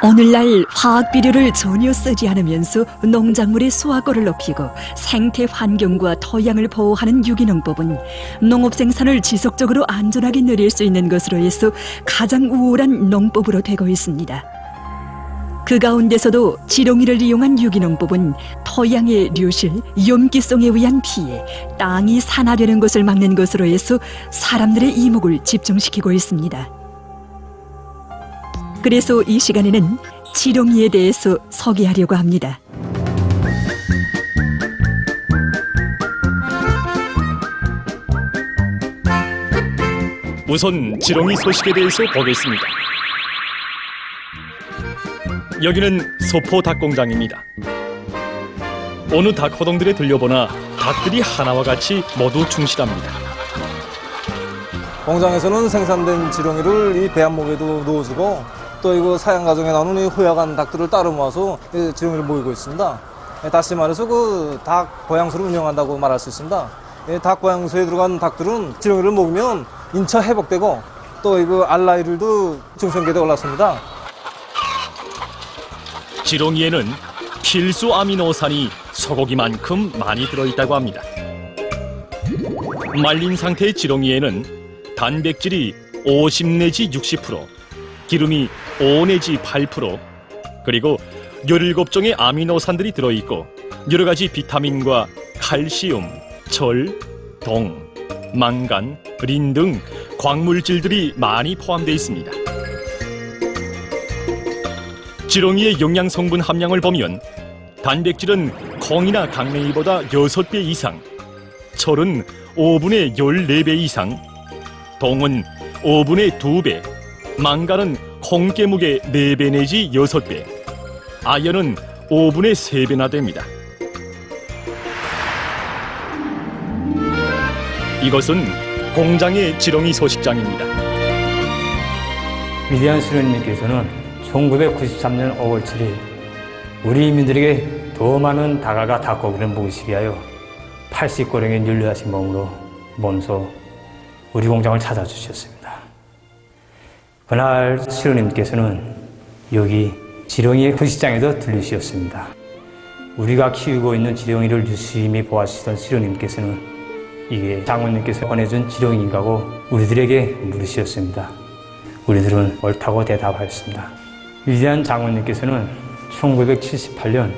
오늘날 화학 비료를 전혀 쓰지 않으면서 농작물의 수확거를 높이고 생태 환경과 토양을 보호하는 유기농법은 농업 생산을 지속적으로 안전하게 누릴 수 있는 것으로 해서 가장 우월한 농법으로 되고 있습니다. 그 가운데서도 지렁이를 이용한 유기농법은 토양의 류실, 염기성에 의한 피해, 땅이 산화되는 것을 막는 것으로 해서 사람들의 이목을 집중시키고 있습니다. 그래서 이 시간에는 지렁이에 대해서 소개하려고 합니다. 우선 지렁이 소식에 대해서 보겠습니다. 여기는 소포 닭 공장입니다. 어느 닭 호동들에 들려보나 닭들이 하나와 같이 모두 충실합니다. 공장에서는 생산된 지렁이를 이 배합목에도 넣어주고 또 이거 사양 과정에 나오는 이 호약한 닭들을 따로 모아서 이 지렁이를 모이고 있습니다. 예, 다시 말해서 그닭 고양소를 운영한다고 말할 수 있습니다. 이닭 고양소에 들어간 닭들은 지렁이를 먹으면 인차 회복되고 또 이거 알라이들도 중성계에 올랐습니다. 지렁이에는 필수 아미노산이 소고기만큼 많이 들어있다고 합니다. 말린 상태의 지렁이에는 단백질이 50 내지 60%, 기름이 5 내지 8%, 그리고 17종의 아미노산들이 들어있고 여러 가지 비타민과 칼슘, 철, 동, 망간, 린 등 광물질들이 많이 포함되어 있습니다. 지렁이의 영양 성분 함량을 보면 단백질은 콩이나 강냉이보다 6배 이상, 철은 5분의 14배 이상, 동은 5분의 2배, 망간은 콩깨묵의 4배 내지 6배, 아연은 5분의 3배나 됩니다. 이것은 공장의 지렁이 소식장입니다. 위대한 수련님께서는 1993년 5월 7일 우리 인민들에게 더 많은 다가가 닭고기를 먹으시기 위하여 80고령의 윤리하신 몸으로 몸소 우리 공장을 찾아주셨습니다. 그날 수련님께서는 여기 지렁이의 구시장에도 들리셨습니다. 우리가 키우고 있는 지렁이를 유심히 보아주시던 수련님께서는 이게 장모님께서 보내준 지렁이인가고 우리들에게 물으셨습니다. 우리들은 옳다고 대답하였습니다. 위대한 장모님께서는 1978년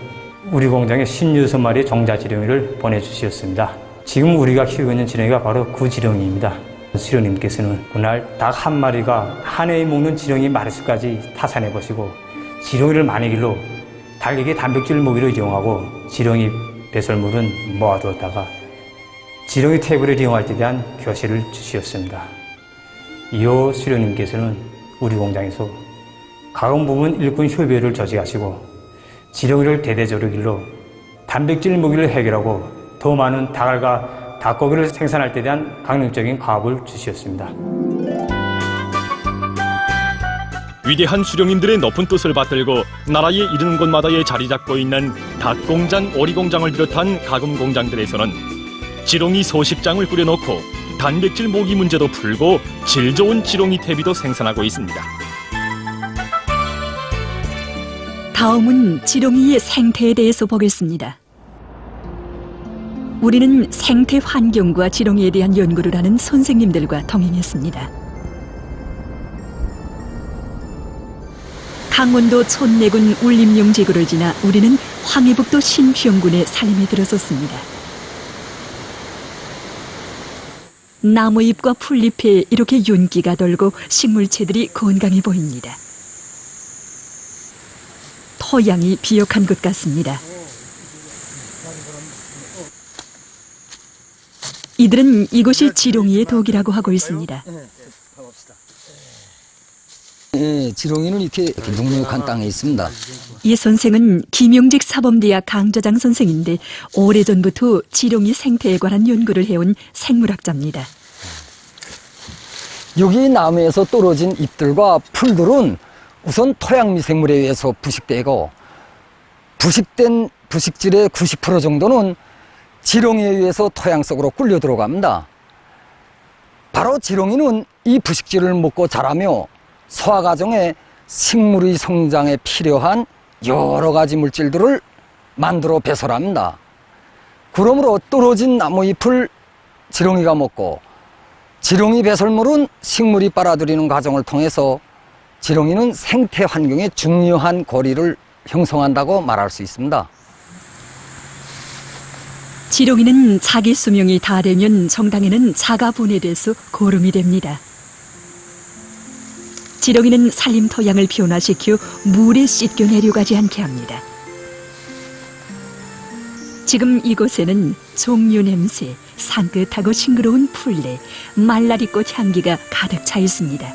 우리 공장에 16마리의 종자 지렁이를 보내주셨습니다. 지금 우리가 키우고 있는 지렁이가 바로 그 지렁이입니다. 수련님께서는 그날 닭 한 마리가 한 해에 먹는 지렁이 마리수까지 타산해 보시고 지렁이를 많이 길러 닭에게 단백질 먹이로 이용하고 지렁이 배설물은 모아두었다가 지렁이 테이블을 이용할 때 대한 교실을 주시었습니다. 이호 수련님께서는 우리 공장에서 가공 부분 일꾼 휴배를 저지하시고 지렁이를 대대적으로 길러 단백질 먹이를 해결하고 더 많은 닭알과 닭고기를 생산할 때 대한 강력적인 과업을 주시었습니다. 위대한 수령님들의 높은 뜻을 받들고 나라에 이르는 곳마다에 자리 잡고 있는 닭공장, 오리공장을 비롯한 가금 공장들에서는 지렁이 소식장을 꾸려놓고 단백질 모기 문제도 풀고 질 좋은 지렁이 퇴비도 생산하고 있습니다. 다음은 지렁이의 생태에 대해서 보겠습니다. 우리는 생태 환경과 지렁이에 대한 연구를 하는 선생님들과 동행했습니다. 강원도 촌내군 울림용 지구를 지나 우리는 황해북도 신평군의 산림에 들어섰습니다. 나무잎과 풀잎에 이렇게 윤기가 돌고 식물체들이 건강해 보입니다. 토양이 비옥한 것 같습니다. 이들은 이곳이 지렁이의 독이라고 하고 있습니다. 예, 지렁이는 이렇게, 이렇게 눅눅한 땅에 있습니다. 이 선생은 김용직 사범대학 강좌장 선생인데 오래전부터 지렁이 생태에 관한 연구를 해온 생물학자입니다. 여기 나무에서 떨어진 잎들과 풀들은 우선 토양 미 생물에 의해서 부식되고 부식된 부식질의 90% 정도는 지렁이에 의해서 토양 속으로 끌려 들어갑니다. 바로 지렁이는 이 부식질을 먹고 자라며 소화 과정에 식물의 성장에 필요한 여러 가지 물질들을 만들어 배설합니다. 그러므로 떨어진 나무 잎을 지렁이가 먹고 지렁이 배설물은 식물이 빨아들이는 과정을 통해서 지렁이는 생태 환경에 중요한 거리를 형성한다고 말할 수 있습니다. 지렁이는 자기 수명이 다 되면 정당에는 자가 분해돼서 고름이 됩니다. 지렁이는 산림 토양을 변화시켜 물에 씻겨 내려가지 않게 합니다. 지금 이곳에는 종류 냄새, 산뜻하고 싱그러운 풀레, 말라리꽃 향기가 가득 차 있습니다.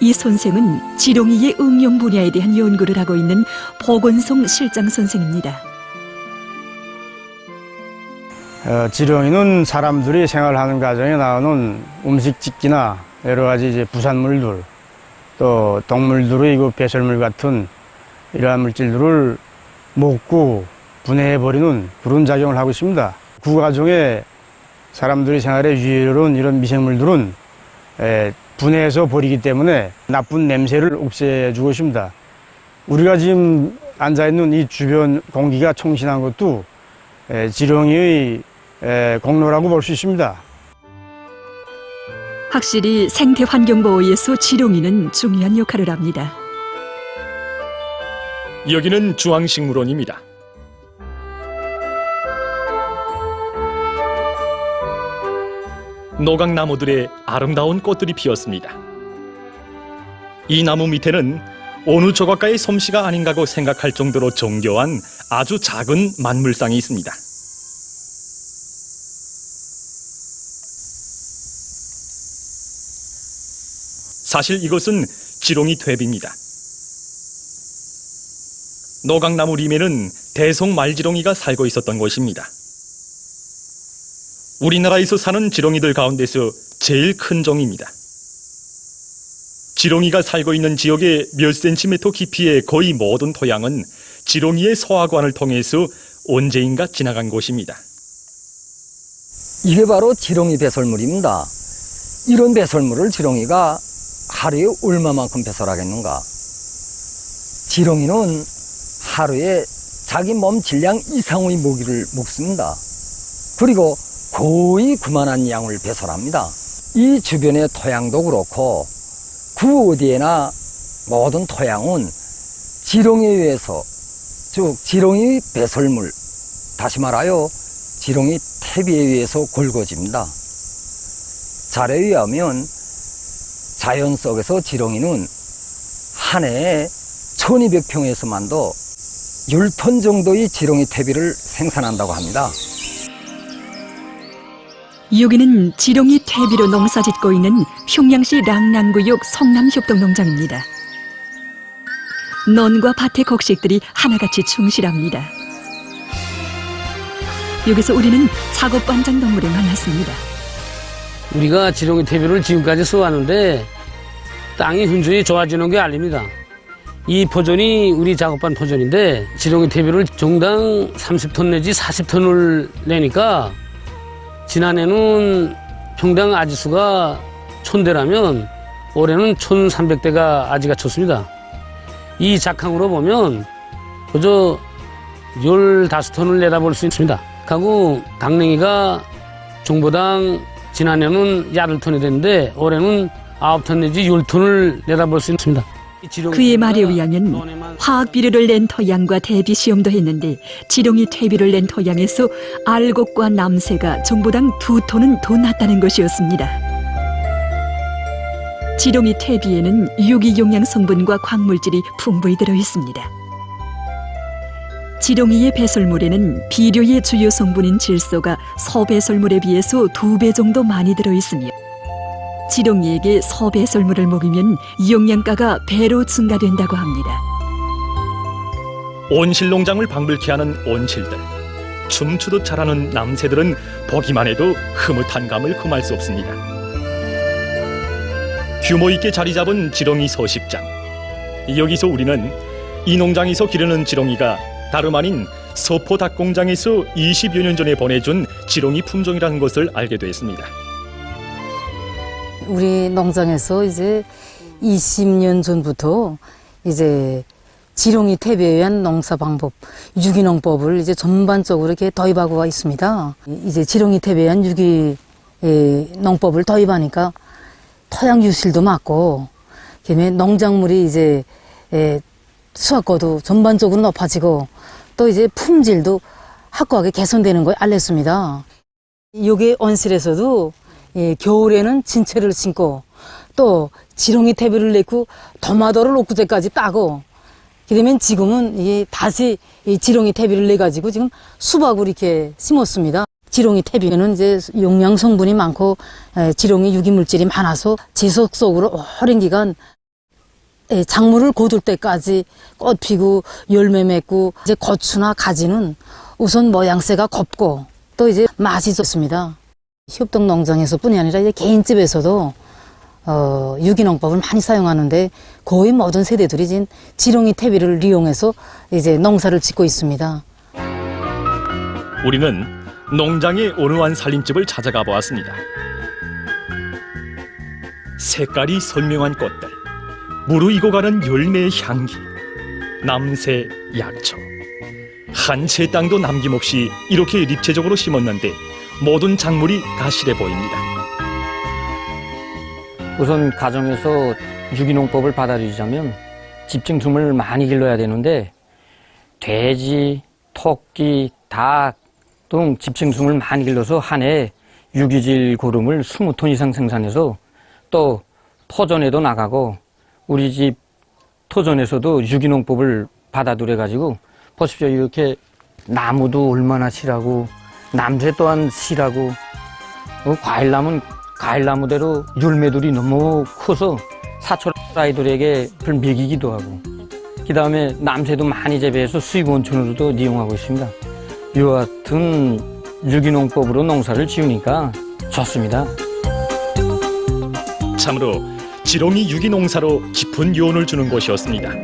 이 선생은 지렁이의 응용 분야에 대한 연구를 하고 있는 보건송 실장 선생입니다. 어, 지렁이는 사람들이 생활하는 과정에 나오는 음식 짓기나 여러 가지 이제 부산물들 또 동물들의 그 배설물 같은 이러한 물질들을 먹고 분해해버리는 그런 작용을 하고 있습니다. 그 과정에 사람들이 생활에 유해로운 이런 미생물들은 에, 분해해서 버리기 때문에 나쁜 냄새를 없애주고 있습니다. 우리가 지금 앉아있는 이 주변 공기가 청신한 것도 에, 지렁이의 에, 공로라고 볼 수 있습니다. 확실히 생태 환경 보호에서 지렁이는 중요한 역할을 합니다. 여기는 중앙식물원입니다. 노각나무들의 아름다운 꽃들이 피었습니다. 이 나무 밑에는 어느 조각가의 솜씨가 아닌가고 생각할 정도로 정교한 아주 작은 만물상이 있습니다. 사실 이것은 지렁이 퇴비입니다. 노각나무 림에는 대성 말지렁이가 살고 있었던 곳입니다. 우리나라에서 사는 지렁이들 가운데서 제일 큰 종입니다. 지렁이가 살고 있는 지역의 몇 센티미터 깊이의 거의 모든 토양은 지렁이의 소화관을 통해서 언제인가 지나간 곳입니다. 이게 바로 지렁이 배설물입니다. 이런 배설물을 지렁이가 하루에 얼마만큼 배설하겠는가? 지렁이는 하루에 자기 몸 질량 이상의 모기를 먹습니다. 그리고 거의 그만한 양을 배설합니다. 이 주변의 토양도 그렇고 그 어디에나 모든 토양은 지렁이에 의해서 즉 지렁이 배설물 다시 말하여 지렁이 퇴비에 의해서 굵어집니다. 자료에 의하면 자연 속에서 지렁이는 한 해에 1200평에서만도 10톤 정도의 지렁이 퇴비를 생산한다고 합니다. 여기는 지렁이 퇴비로 농사짓고 있는 평양시 랑난구역 성남협동농장입니다. 논과 밭의 곡식들이 하나같이 충실합니다. 여기서 우리는 작업 반장 동물을 만났습니다. 우리가 지렁이 퇴비를 지금까지 써왔는데 땅이 흔적이 좋아지는 게 아닙니다. 이 포전이 우리 작업반 포전인데 지렁이 퇴비를 정당 30톤 내지 40톤을 내니까 지난해는 평당 아지수가 천대라면 올해는 1300대가 아지가 쳤습니다. 이 작황으로 보면 그저 15톤을 내다볼 수 있습니다. 하고 강냉이가 정보당 지난해는 8톤이 됐는데 올해는 9톤 내지 10톤을 내다볼 수 있습니다. 그의 말에 의하면 화학 비료를 낸 토양과 대비 시험도 했는데 지렁이 퇴비를 낸 토양에서 알곡과 남새가 정보당 두 톤은 더 낫다는 것이었습니다. 지렁이 퇴비에는 유기 용량 성분과 광물질이 풍부히 들어 있습니다. 지렁이의 배설물에는 비료의 주요 성분인 질소가 소배설물에 비해서 두 배 정도 많이 들어 있으며 지렁이에게 소배설물을 먹이면 영양가가 배로 증가된다고 합니다. 온실 농장을 방불케 하는 온실들, 춤추듯 자라는 남새들은 보기만 해도 흐뭇한 감을 금할 수 없습니다. 규모 있게 자리 잡은 지렁이 서식장. 여기서 우리는 이 농장에서 기르는 지렁이가 다름 아닌 서포 닭 공장에서 20여 년 전에 보내준 지렁이 품종이라는 것을 알게 됐습니다. 우리 농장에서 이제 20년 전부터 이제 지렁이 퇴비에 의한 농사 방법, 유기농법을 이제 전반적으로 이렇게 도입하고 있습니다. 이제 지렁이 퇴비에 의한 유기 예, 농법을 도입하니까 토양 유실도 맞고, 그다음에 농작물이 이제 예, 수확고도 전반적으로 높아지고, 또 이제 품질도 확고하게 개선되는 걸 알렸습니다. 요게 온실에서도 예, 겨울에는 진채를 심고 또 지렁이 퇴비를 내고 토마토를 엊그제까지 따고 그러면 지금은 이 다시 이 지렁이 퇴비를 내 가지고 지금 수박을 이렇게 심었습니다. 지렁이 퇴비에는 이제 용량 성분이 많고 에, 지렁이 유기 물질이 많아서 지속 속으로 오랜 기간 에, 작물을 거둘 때까지 꽃 피고 열매 맺고 이제 고추나 가지는 우선 모양새가 곱고 또 이제 맛이 좋습니다. 협동 농장에서 뿐이 아니라 이제 개인집에서도 어, 유기농법을 많이 사용하는데 거의 모든 세대들이 지금 지렁이 퇴비를 이용해서 이제 농사를 짓고 있습니다. 우리는 농장의 온화한 살림집을 찾아가 보았습니다. 색깔이 선명한 꽃들, 무르익어가는 열매의 향기, 남새, 약초. 한 채 땅도 남김없이 이렇게 입체적으로 심었는데 모든 작물이 가실해 보입니다. 우선 가정에서 유기농법을 받아들이자면 집중tum을 많이 길러야 되는데 돼지, 토끼, 닭 등 집중tum을 많이 길러서 한 해에 유기질 고름을 20톤 이상 생산해서 또 토전에도 나가고 우리 집 토전에서도 유기농법을 받아들여 가지고 보십시오 이렇게 나무도 얼마나 실하고 남새 또한 실하고 어, 과일나무는 과일나무대로 열매들이 너무 커서 사촌 아이들에게 별 먹이기도 하고 그 다음에 남새도 많이 재배해서 수익 원천으로도 이용하고 있습니다. 이와 같은 유기농법으로 농사를 지으니까 좋습니다. 참으로 지렁이 유기농사로 깊은 요원을 주는 곳이었습니다.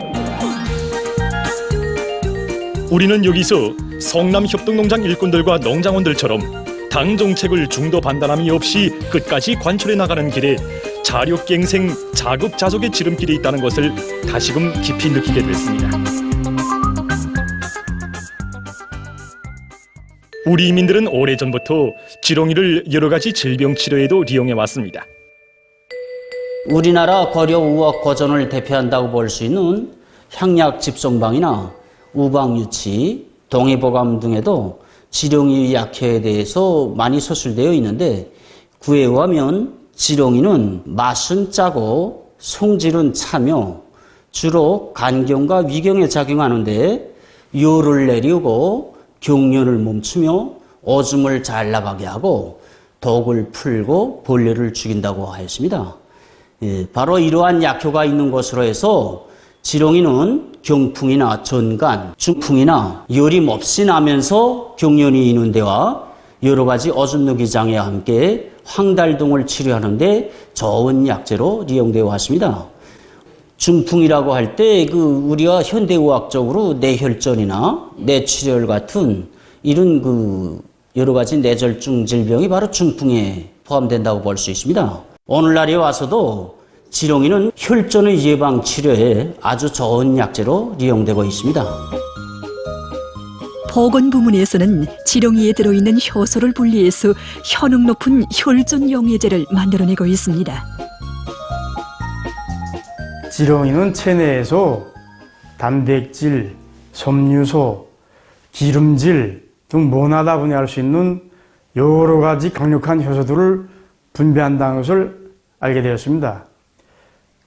우리는 여기서 성남 협동농장 일꾼들과 농장원들처럼 당 정책을 중도 반단함이 없이 끝까지 관철해 나가는 길에 자력갱생 자급자족의 지름길이 있다는 것을 다시금 깊이 느끼게 됐습니다. 우리 이민들은 오래전부터 지렁이를 여러 가지 질병 치료에도 이용해 왔습니다. 우리나라 고려 우학 고전을 대표한다고 볼 수 있는 향약 집송방이나 우방유치, 동해보감 등에도 지렁이 약효에 대해서 많이 서술되어 있는데 구에 의하면 지렁이는 맛은 짜고 성질은 차며 주로 간경과 위경에 작용하는데 요를 내리우고 경련을 멈추며 오줌을 잘 나가게 하고 독을 풀고 벌레를 죽인다고 하였습니다. 예, 바로 이러한 약효가 있는 것으로 해서 지렁이는 경풍이나 전간, 중풍이나 열임 없이 나면서 경련이 있는 데와 여러 가지 오줌 누기 장애와 함께 황달 등을 치료하는데 좋은 약재로 이용되어 왔습니다. 중풍이라고 할 때 그 우리가 현대의학적으로 뇌혈전이나 뇌출혈 같은 이런 그 여러 가지 뇌졸중 질병이 바로 중풍에 포함된다고 볼 수 있습니다. 오늘날에 와서도 지렁이는 혈전의 예방 치료에 아주 좋은 약재로 이용되고 있습니다. 보건 부문에서는 지렁이에 들어있는 효소를 분리해서 효능 높은 혈전 용해제를 만들어내고 있습니다. 지렁이는 체내에서 단백질, 섬유소, 기름질 등 모나다 분해할 수 있는 여러 가지 강력한 효소들을 분배한다는 것을 알게 되었습니다.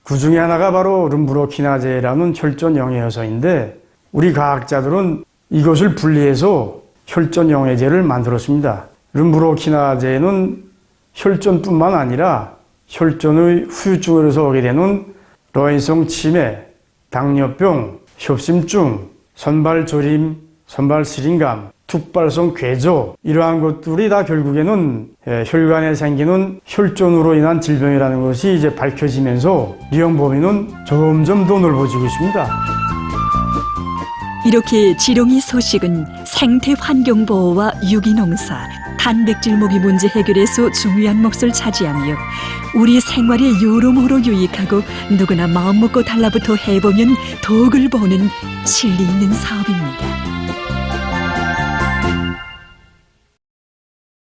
그 중에 하나가 바로 룸브로키나제라는 혈전 영해 효소인데 우리 과학자들은 이것을 분리해서 혈전 영해제를 만들었습니다. 룸브로키나제는 혈전뿐만 아니라 혈전의 후유증으로서 오게 되는 로인성 치매, 당뇨병, 협심증, 선발조림, 선발시린감, 툭발성 괴조 이러한 것들이 다 결국에는 예, 혈관에 생기는 혈전으로 인한 질병이라는 것이 이제 밝혀지면서 이용 범위는 점점 더 넓어지고 있습니다. 이렇게 지렁이 소식은 생태 환경 보호와 유기농사, 단백질 모기 문제 해결에서 중요한 몫을 차지하며 우리 생활에 여러모로 유익하고 누구나 마음먹고 달라붙어 해보면 덕을 보는 실리 있는 사업입니다.